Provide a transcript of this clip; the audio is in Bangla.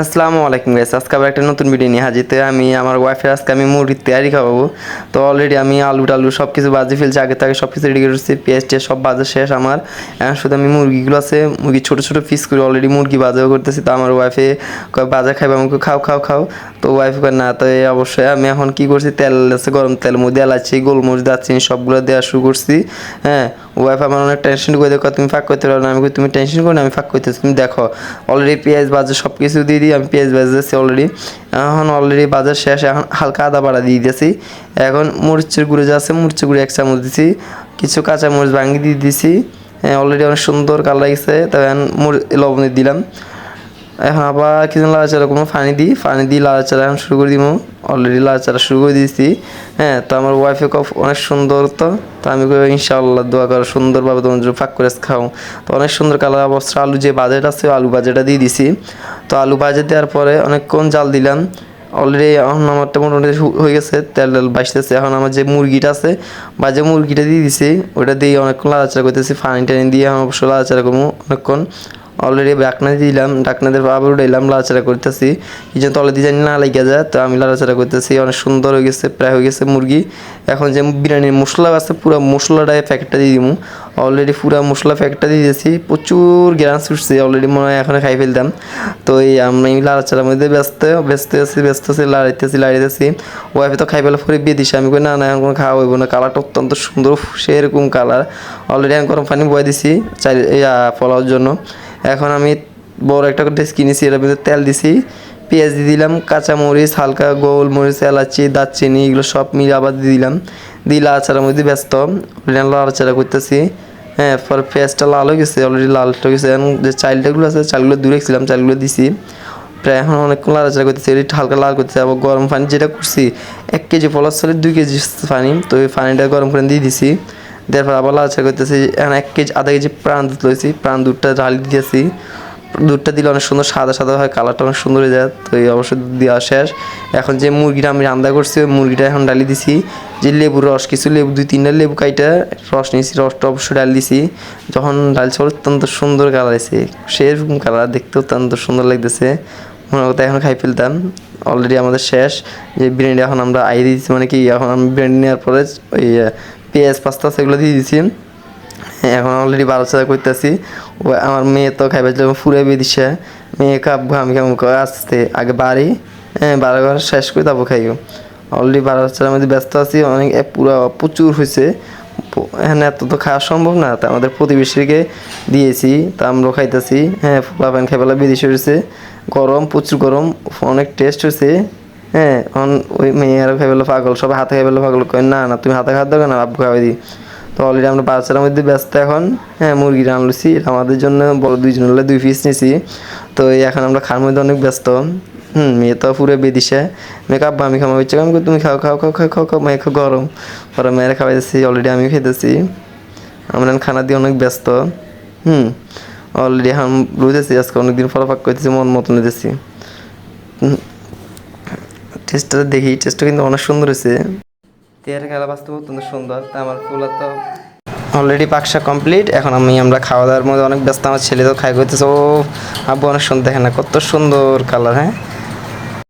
আসসালামু আলাইকুম গাইস আজকে আবার একটা নতুন ভিডিও নিয়ে হাজির তো আমি, আমার ওয়াইফের আজকে আমি মুরগির তৈরি খাওয়াবো। তো অলরেডি আমি আলু টালু সব কিছু বাজে ফেলছি, আগে থেকে সব কিছু রেডি করেছি পেঁয়াজ টেস্ট সব বাজে শেষ আমার। শুধু আমি মুরগিগুলো আছে, মুরগি ছোটো ছোটো পিস করে অলরেডি মুরগি বাজাও করতেছি। তো আমার ওয়াইফে বাজা খাইবে? আমাকে খাও খাও খাও। তো ওয়াইফ না, তো অবশ্যই, আমি এখন কি করছি? তেল আছে, গরম তেল মধ্যে এলাচি গোলমরিচ, দারচিনি সবগুলো দেওয়া শুরু করছি হ্যাঁ। ওয়াইফ আমার অনেক টেনশন করে দেখো তুমি ফাঁক করতে পারো না। আমি তুমি টেনশন করো না, আমি ফাঁক করতে তুমি দেখো অলরেডি পেঁয়াজ বাজার সব কিছু দিয়ে দিই, আমি পেঁয়াজ বাজাচ্ছি অলরেডি এখন অলরেডি বাজার শেষ, এখন হালকা আদা বাড়া দিয়ে দিয়েছি এখন মরিচের গুঁড়ো যা আছে, মরিচের গুঁড়ো এক চামচ দিছি। কিছু কাঁচা মরিচ ভাঙি দিয়ে দিছি। হ্যাঁ অলরেডি অনেক সুন্দর কালার লাগছে। তবে এখন লবণ দিলাম। এখন আবার কিছু লাড়াচাড়া কোনো পানি দিই পানি দিয়ে লাড়াচাড়া এখন শুরু করে দিব অলরেডি লাড়াচাড়া শুরু করে দিয়েছি। হ্যাঁ তো আমার ওয়াইফে কফ অনেক সুন্দর তো। তো আমি ইনশাআল্লাহ, দোয়া করো, সুন্দরভাবে তোমার জন্য ফাঁক করে খাও। তো অনেক সুন্দর কালার অবস্থা। আলু যে বাজেট আছে, আলু বাজেটটা দিয়ে দিছি। তো আলু বাজেট দেওয়ার পরে অনেকক্ষণ জাল দিলাম। অলরেডি এখন আমারটা মোটামুটি হয়ে গেছে, তেল টেল বাঁচতেছে এখন আমার যে মুরগিটা আছে, বা যে মুরগিটা দিয়ে দিছি ওটা দিয়ে অনেকক্ষণ লাড়াচাড়া করতেছি। পানি টানি দিয়ে এখন অবশ্য লাড়াচাড়া করব অনেকক্ষণ। অলরেডি ডাকনা দিলাম ডাকনাদের আবার উঠাইলাম, লাড়াচাড়া করতেছি। কি যেন তলে দিয়ে জানি না লেগে যায়, তো আমি লাড়াচাড়া করতেছি। অনেক সুন্দর হয়ে গেছে, প্রায় হয়ে গেছে মুরগি। এখন যে বিরিয়ানির মশলা আছে, পুরো মশলাটা প্যাকেটটা দিয়ে দিব অলরেডি পুরো মশলা প্যাকেটটা দিয়ে দিয়েছি। প্রচুর গ্যারান ছুটছে অলরেডি মনে হয় এখন খাই ফেলতাম। তো এই আমি লাড়াচাড়ার মধ্যে ব্যস্ত ব্যস্ত আছি ব্যস্ত আছি, লাড়াইতেছি লাড়াইতেছি। ওয়াইফে তো খাই ফেলে পরে বিয়ে দিছি। আমি কই, না না, এখন কোনো খাওয়া হইব না। কালারটা অত্যন্ত সুন্দর সেরকম কালার অলরেডি আমি গরম পানি বয়ে দিছি, চাই পোলাওর জন্য। এখন আমি বড় একটা ড্রেস কিনেছি এর ভিতরে তেল দিছি, পেঁয়াজ দিয়ে দিলাম, কাঁচামরিচ, হালকা গোল মরিচ এলাচি, দারচিনি, এগুলো সব মিলে আবার দিয়ে দিলাম। দিয়ে লাড়াচাড়ার মধ্যে ব্যস্ত লাড়াচাড়া করতেছি। হ্যাঁ পরে পেঁয়াজটা লাল হয়ে গেছে অলরেডি লাল হয়ে গেছে। এখন যে চালটাগুলো আছে, চালগুলো দূরে রেখেছিলাম, চালগুলো দিছি। প্রায় এখন অনেকক্ষণ লাড়াচাড়া করতেছি এটি হালকা লাল করতেছে। আবার গরম পানি যেটা করছি, এক কেজি পলাশ দুই কেজি পানি, তো ওই পানিটা গরম করে দিয়ে দিছি। দেওয়ার পর আবার লাড়াচাড়া করতেছি এখন এক কেজি, আধা কেজি প্রাণ দুধ লইছি, প্রাণ দুধটা ঢালি দিয়েছি দুধটা দিলে অনেক সুন্দর সাদা সাদা হয়, কালারটা অনেক সুন্দর হয়ে যায়, তো এই অবশ্যই দুধ দেওয়া শেষ। এখন যে মুরগিটা আমি রান্না করছি, ওই মুরগিটা এখন ডালি দিছি। যে লেবুর রস, কিছু লেবু, দুই তিনটা লেবু কাইটা রস নিয়েছি রসটা অবশ্যই ডাল দিছি। যখন ডাল ডালছে অত্যন্ত সুন্দর কালার আছে সেরকম কালার, দেখতে অত্যন্ত সুন্দর লাগতেছে। মনে করতে এখন খাই ফেলতাম। অলরেডি আমাদের শেষ। যে বিরিয়ানি এখন আমরা আই দিয়েছি মানে কি, এখন আমি বিরিয়ানি নেওয়ার পরে ওই পেঁয়াজ পাস্তা সেগুলো দিয়ে হ্যাঁ, এখন অলরেডি বারো চাদা করতেছি। আমার মেয়ে তো খাইবে যখন ফুরে বিয়ে দিছে মেয়ে কাপবো আমি কেমন করে আসতে আগে বাড়ি হ্যাঁ বারো ঘর শেষ করে তারপর খাইও অলরেডি বারো চাদার মধ্যে ব্যস্ত আছি অনেক পুরো প্রচুর হয়েছে হ্যাঁ এত তো খাওয়া সম্ভব না তা আমাদের প্রতিবেশীকে দিয়েছি তা আমরাও খাইতেছি। হ্যাঁ ফুলা প্যান খাইবেলা বিদেশে হয়েছে গরম প্রচুর গরম অনেক টেস্ট হয়েছে হ্যাঁ অন ওই মেয়েরা খাইবেলা পাগল, সবাই হাতে খাইবেলা পাগল কয় না না, তুমি হাতে খাওয়া দেবে না আব্বু খাওয়াই দিই। তো অলরেডি আমরা বাচ্চার মধ্যে ব্যস্ত এখন। হ্যাঁ মুরগি রান্নছি আমাদের জন্য বড় দুইজন হলে দুই পিস নিয়েছি তো এখন আমরা খাওয়ার মধ্যে অনেক ব্যস্ত। হুম, মেয়ে তো পুরো বেদিছে মেয়ে কাব্বা আমি খাওয়া হচ্ছে আমি তুমি খাও খাও খাও খাও খাও খাও, মেয়ে খাও, গরম। পরে মেয়েরা খাওয়াইতেছি অলরেডি আমি খেতেছি। আমরা খানা দিয়ে অনেক ব্যস্ত। হুম অলরেডি এখন বুঝেছি আজকে অনেকদিন পর ফাঁক করতেছি, মন মতো নিতেছি টেস্টটা দেখি টেস্টটা কিন্তু অনেক সুন্দর হয়েছে। তেয়ার খেলা বাস্তব অত্যন্ত সুন্দর, তা আমার ফুলা তো অলরেডি পাকশা কমপ্লিট এখন আমি, আমরা খাওয়া দাওয়ার মধ্যে অনেক ব্যস্ত, আমার ছেলে তো খাই করতেছে ও, আব্বু অনেক সুন্দর দেখে না, কত সুন্দর কালার হ্যাঁ?